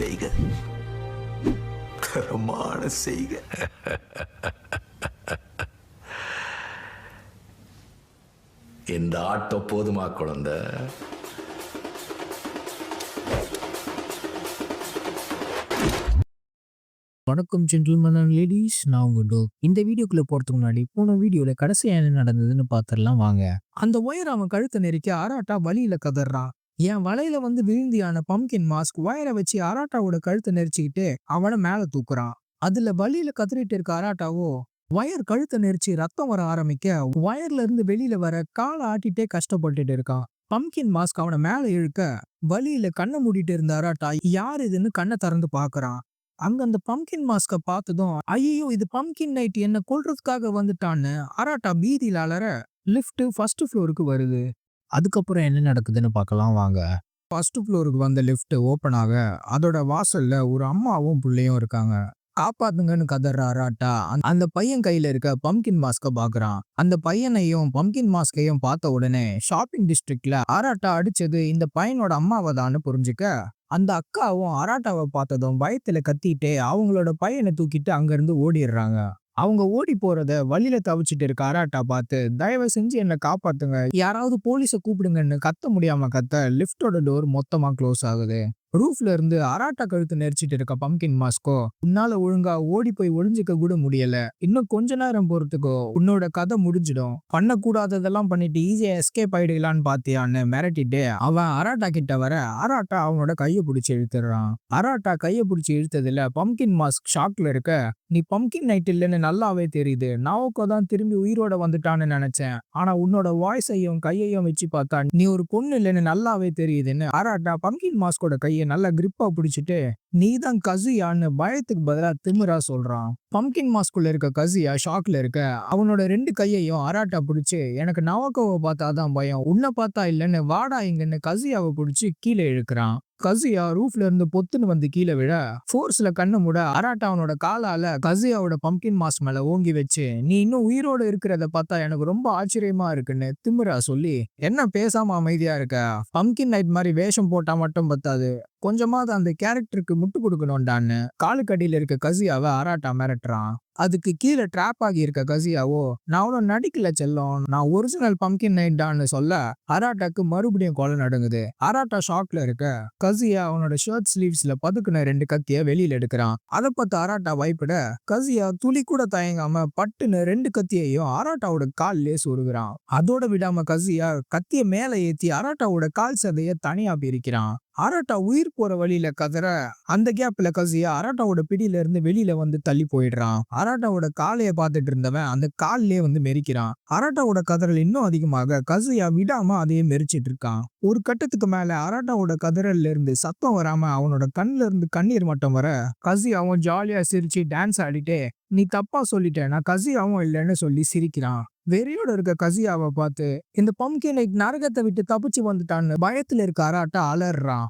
செய்க. தரமான செய்க. இந்த ஆட்டம் போதுமா குழந்தை? வணக்கம் ஜென்டில்மேன் அண்ட் லேடிஸ் நான் உங்கள் டோ இந்த வீடியோக்குள்ள போறதுக்கு முன்னாடி போன வீடியோல கடைசியாக என்ன நடந்ததுன்னு பார்த்துடலாம் வாங்க. அந்த ஒயர் அவன் கழுத்தை நெரிக்க ஆராட்டா வழியில் கதறான் என் வலையில வந்து விழுந்தியான பம்கின் மாஸ்க் வயரை வச்சு அராட்டாவோட கழுத்தை நெரிச்சுக்கிட்டு அவனை மேல தூக்குறான். அதுல வழியில கத்திரிட்டு இருக்க அராட்டாவோ வயர் கழுத்தை நெரிச்சு ரத்தம் வர ஆரம்பிக்க வயர்ல இருந்து வெளியில வர காலை ஆட்டிட்டே கஷ்டப்பட்டுட்டு இருக்கான். பம்கின் மாஸ்க் அவனை மேல இழுக்க வழியில கண்ணை மூடிட்டு இருந்த அராட்டா யார் இதுன்னு கண்ணை திறந்து பாக்குறான். அங்க அந்த பம்கின் மாஸ்க பார்த்ததும் ஐயோ இது பம்கின் நைட் என்ன கொல்றதுக்காக வந்துட்டான்னு அராட்டா பீதியில அலற லிஃப்ட் ஃபர்ஸ்ட் ஃப்ளோருக்கு வருது. அதுக்கப்புறம் என்ன நடக்குதுன்னு பார்க்கலாம் வாங்க. ஃபர்ஸ்ட் ஃப்ளோருக்கு வந்த லிஃப்ட் ஓப்பன் ஆக அதோட வாசல்ல ஒரு அம்மாவும் பிள்ளையும் இருக்காங்க. காப்பாத்துங்கன்னு கதறா அராட்டா அந்த- அந்த பையன் கையில இருக்க பம்கின் மாஸ்க பாக்குறான். அந்த பையனையும் பம்கின் மாஸ்கையும் பார்த்த உடனே ஷாப்பிங் டிஸ்ட்ரிக்ட்ல அராட்டா அடிச்சது இந்த பையனோட அம்மாவை தான் புரிஞ்சுக்க அந்த அக்காவும் அராட்டாவை பார்த்ததும் பயத்துல கத்திட்டே அவங்களோட பையனை தூக்கிட்டு அங்கிருந்து ஓடிடுறாங்க. அவங்க ஓடி போறத வழியில தவிச்சிட்டு இருக்க அராட்டா பார்த்து தயவு செஞ்சு என்னை காப்பாத்துங்க. யாராவது போலீஸை கூப்பிடுங்கன்னு கத்த முடியாம கத்த லிஃப்டோட டோர் மொத்தமா க்ளோஸ் ஆகுது. ரூஃப்ல இருந்து அராட்டா கழுத்து நெரிச்சிட்டு இருக்க பம்கின் மாஸ்கோ உன்னால ஒழுங்கா ஓடி போய் ஒளிஞ்சிக்க கூட முடியல. இன்னும் கொஞ்ச நேரம் போறதுக்கோ? உன்னோட கதை முடிஞ்சிடும். பண்ணக்கூடாததெல்லாம் பண்ணிட்டு ஈஸியா எஸ்கேப் ஆயிடலான்னு பாத்தியான்னு மிரட்டிட்டு அவன் அராட்டா கிட்ட வர அராட்டா அவனோட கையை பிடிச்சி இழுத்துறான் அராட்டா கையை பிடிச்சி இழுத்ததுல பம்கின் மாஸ்க் ஷாக்ல இருக்க நீ பம்கின் நைட் இல்லைன்னு நல்லாவே தெரியுது. நாவோக்கோ தான் திரும்பி உயிரோட வந்துட்டான்னு நினைச்சேன். ஆனா உன்னோட வாய்ஸையும் கையையும் வச்சு பார்த்தா நீ ஒரு பொண்ணு இல்லைன்னு நல்லாவே தெரியுதுன்னு அராட்டா பம்கின் மாஸ்கோட கையை நல்லா கிரிப்பா பிடிச்சிட்டு நீ தான் கசியான்னு பயத்துக்கு பதிலாக திமிரா சொல்றான். பம்கின் மாஸ்குள்ள இருக்க கசியா ஷாக்ல இருக்க அவனோட ரெண்டு கையையும் அராட்டா பிடிச்சி எனக்கு நவக்கோவை பார்த்தா தான் பயம் உன்னை பார்த்தா இல்லைன்னு வாடா இங்கன்னு கசியாவை பிடிச்சி கீழே இழுக்கிறான். கசியா ரூஃப்ல இருந்து பொத்துன்னு வந்து கீழே விட ஃபோர்ஸ்ல கண்ணு மூட அராட்டா அவனோட காலால கசியாவோட பம்கின் மாஸ் மேல ஓங்கி வச்சு நீ இன்னும் உயிரோட இருக்கிறத பார்த்தா எனக்கு ரொம்ப ஆச்சரியமா இருக்குன்னு திமிரா சொல்லி என்ன பேசாம அமைதியா இருக்க? பம்கின் நைட் மாதிரி வேஷம் போட்டா மட்டும் பத்தாது. கொஞ்சமாவது அந்த கேரக்டருக்கு முட்டு கொடுக்கணும்டான்னு காலுக்கடியில் இருக்க கசியாவை அராட்டா மிரட்டுறான். அதுக்கு கீழே ட்ராப் ஆகி இருக்க கசியாவோ நான் அவ்வளோ நடிக்கல செல்லம் நான் ஒரிஜினல் பம்கின் நைட்டான்னு சொல்ல அராட்டாக்கு மறுபடியும் கொலை நடுங்குது. அராட்டா ஷாக்ல இருக்க. கசியா அவனோட ஷர்ட் ஸ்லீவ்ஸ்ல பதுக்குன ரெண்டு கத்திய வெளியில எடுக்கிறான். அதை பார்த்து அராட்டா வாய்ப்பிட கசியா துளி கூட தயங்காம பட்டுன்னு ரெண்டு கத்தியையும் அராட்டாவோட கால்லே சொருகிறான் அதோட விடாம கசியா கத்திய மேல ஏத்தி அராட்டாவோட கால் சதைய தனியா பிரிக்கிறான். அராட்டா உயிர் போற வழியில கதற அந்த கேப்ல கசியா அராட்டாவோட பிடியில இருந்து வெளியில வந்து தள்ளி போயிடுறான். அராட்டாவோட காலைய பார்த்துட்டு இருந்தவன் அந்த கால்லயே வந்து மெரிக்கிறான். அராட்டாவோட கதறல் இன்னும் அதிகமாக கசியா விடாம அதையே மெரிச்சிட்டு இருக்கான். ஒரு கட்டத்துக்கு மேல அராட்டாவோட கதறல்ல இருந்து சத்தம் வராம அவனோட கண்ணுல இருந்து கண்ணீர் மட்டும் வர கசியாவும் ஜாலியா சிரிச்சு டான்ஸ் ஆடிட்டே நீ தப்பா சொல்லிட்ட. நான் கசியாவும் இல்லைன்னு சொல்லி சிரிக்கிறான். வெறியோட இருக்க கசியாவை பார்த்து இந்த பம்கின் நரகத்தை விட்டு தப்பிச்சு வந்துட்டான்னு பயத்துல இருக்க அராட்டா அலறான்.